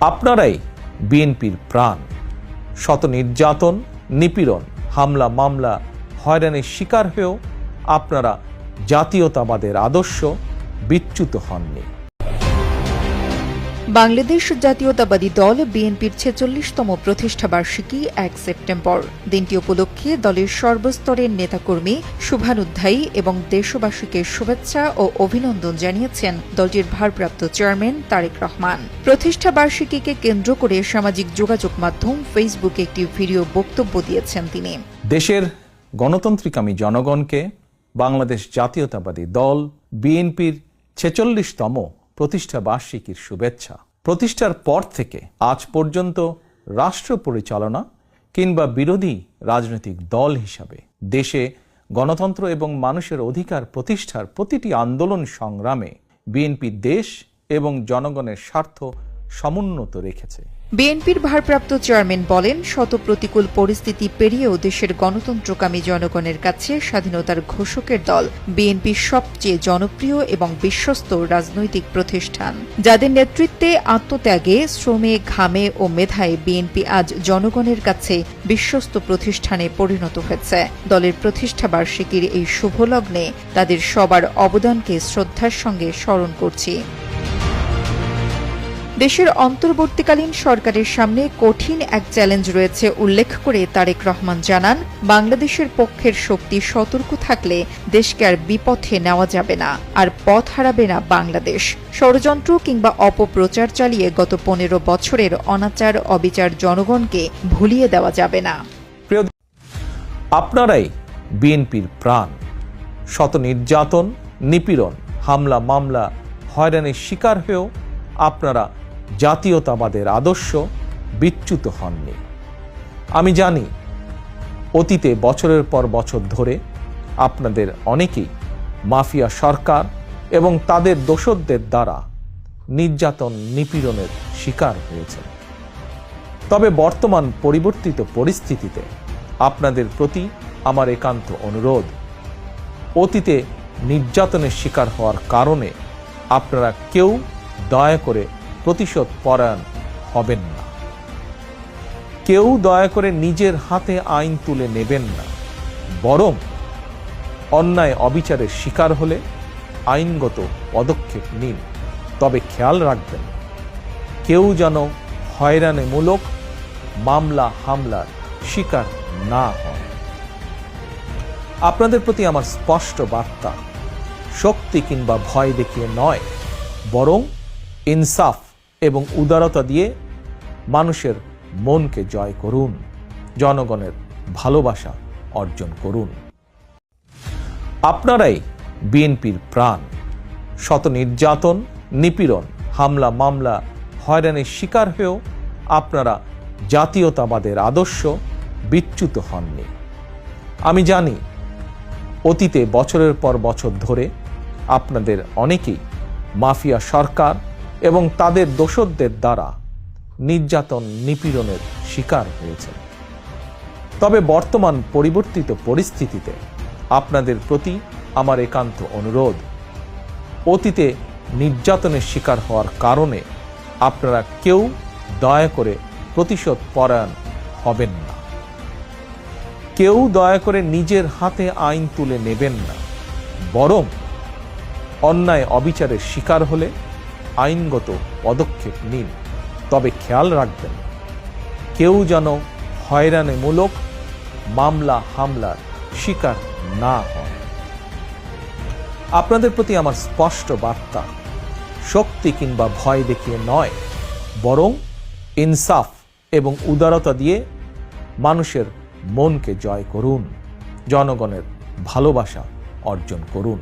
আপনারাই বিএনপির প্রাণ। শত নির্যাতন, নিপীড়ন, হামলা, মামলা, হয়রানির শিকার হয়েও আপনারা জাতীয়তাবাদের আদর্শ বিচ্যুত হননি। বাংলাদেশ জাতীয়তাবাদী দল বিএনপির ছেচল্লিশতম প্রতিষ্ঠাবার্ষিকী এক সেপ্টেম্বর। দিনটি উপলক্ষে দলের সর্বস্তরের নেতাকর্মী শুভানুধ্যায়ী এবং দেশবাসীকে শুভেচ্ছা ও অভিনন্দন জানিয়েছেন দলটির ভারপ্রাপ্ত চেয়ারম্যান তারেক রহমান। প্রতিষ্ঠা বার্ষিকীকে কেন্দ্র করে সামাজিক যোগাযোগ মাধ্যম ফেসবুকে একটি ভিডিও বক্তব্য দিয়েছেন তিনি। দেশের গণতান্ত্রিকামী জনগণকে বাংলাদেশ জাতীয়তাবাদী দল বিএনপির ছেচল্লিশতম প্রতিষ্ঠা বার্ষিকীর শুভেচ্ছা। প্রতিষ্ঠার পর থেকে আজ পর্যন্ত রাষ্ট্র পরিচালনা কিংবা বিরোধী রাজনৈতিক দল হিসাবে দেশে গণতন্ত্র এবং মানুষের অধিকার প্রতিষ্ঠার প্রতিটি আন্দোলন সংগ্রামে বিএনপি দেশ এবং জনগণের স্বার্থ সমুন্নত রেখেছে। বিএনপির ভারপ্রাপ্ত চেয়ারম্যান বলেন শত প্রতিকূল পরিস্থিতি পেরিয়েও দেশের গণতন্ত্রকামী জনগণের কাছে স্বাধীনতার ঘোষকের দল বিএনপি সবচেয়ে জনপ্রিয় এবং বিশ্বস্ত রাজনৈতিক প্রতিষ্ঠান। যাদের নেতৃত্বে আত্মত্যাগে, শ্রমে, ঘামে ও মেধায় বিএনপি আজ জনগণের কাছে বিশ্বস্ত প্রতিষ্ঠানে পরিণত হয়েছে। দলের প্রতিষ্ঠা বার্ষিকীর এই শুভলগ্নে তাদের সবার অবদানকে শ্রদ্ধার সঙ্গে স্মরণ করছি। দেশের অন্তর্বর্তীকালীন সরকারের সামনে কঠিন এক চ্যালেঞ্জ রয়েছে উল্লেখ করে তারেক রহমান জানান, বাংলাদেশের পক্ষের শক্তি সতর্ক থাকলে দেশকে আর বিপথে নেওয়া যাবে না, আর পথ হারাবে না বাংলাদেশ। ষড়যন্ত্র কিংবা অপপ্রচার চালিয়ে গত পনেরো বছরের অনাচার, অবিচার জনগণকে ভুলিয়ে দেওয়া যাবে না। আপনারাই বিএনপির প্রাণ। শত নির্যাতন, নিপীড়ন, হামলা, মামলা, হয়রানির শিকার হয়েও আপনারা জাতীয়তাবাদের আদর্শ বিচ্যুত হননি। আমি জানি, অতীতে বছরের পর বছর ধরে আপনাদের অনেকেই মাফিয়া সরকার এবং তাদের দোসরদের দ্বারা নির্যাতন নিপীড়নের শিকার হয়েছে তবে বর্তমান পরিবর্তিত পরিস্থিতিতে আপনাদের প্রতি আমার একান্ত অনুরোধ, অতীতে নির্যাতনের শিকার হওয়ার কারণে আপনারা কেউ দয়া করে প্রতিশোধ পরায়ণ হবেন না। কেউ দয়া করে নিজের হাতে আইন তুলে নেবেন না। বরং অন্যায় অবিচারের শিকার হলে আইনগত পদক্ষেপ নিন। তবে খেয়াল রাখবেন, কেউ যেন হয়রানিমূলক মামলা হামলার শিকার না হয় আপনাদের প্রতি আমার স্পষ্ট বার্তা, শক্তি কিংবা ভয় দেখিয়ে নয়, বরং ইনসাফ এবং উদারতা দিয়ে মানুষের মনকে জয় করুন, জনগণের ভালোবাসা অর্জন করুন। আপনারাই বিএনপির প্রাণ। শত নির্যাতন, নিপীড়ন, হামলা, মামলা, হয়রানির শিকার হয়েও আপনারা জাতীয়তাবাদের আদর্শ বিচ্যুত হননি। আমি জানি, অতীতে বছরের পর বছর ধরে আপনাদের অনেকেই মাফিয়া সরকার এবং তাদের দোসরদের দ্বারা নির্যাতন নিপীড়নের শিকার হয়েছে তবে বর্তমান পরিবর্তিত পরিস্থিতিতে আপনাদের প্রতি আমার একান্ত অনুরোধ, অতীতে নির্যাতনের শিকার হওয়ার কারণে আপনারা কেউ দয়া করে প্রতিশোধ পরায়ণ হবেন না। কেউ দয়া করে নিজের হাতে আইন তুলে নেবেন না। বরং অন্যায় অবিচারের শিকার হলে আইনগত পদক্ষেপ নিন, তবে খেয়াল রাখবেন, কেউ যেন হয়রানিমূলক মামলা, হামলার শিকার না হয় আপনাদের প্রতি আমার স্পষ্ট বার্তা, শক্তি কিংবা ভয় দেখিয়ে নয়, বরং ইনসাফ এবং উদারতা দিয়ে মানুষের মনকে জয় করুন, জনগণের ভালোবাসা অর্জন করুন।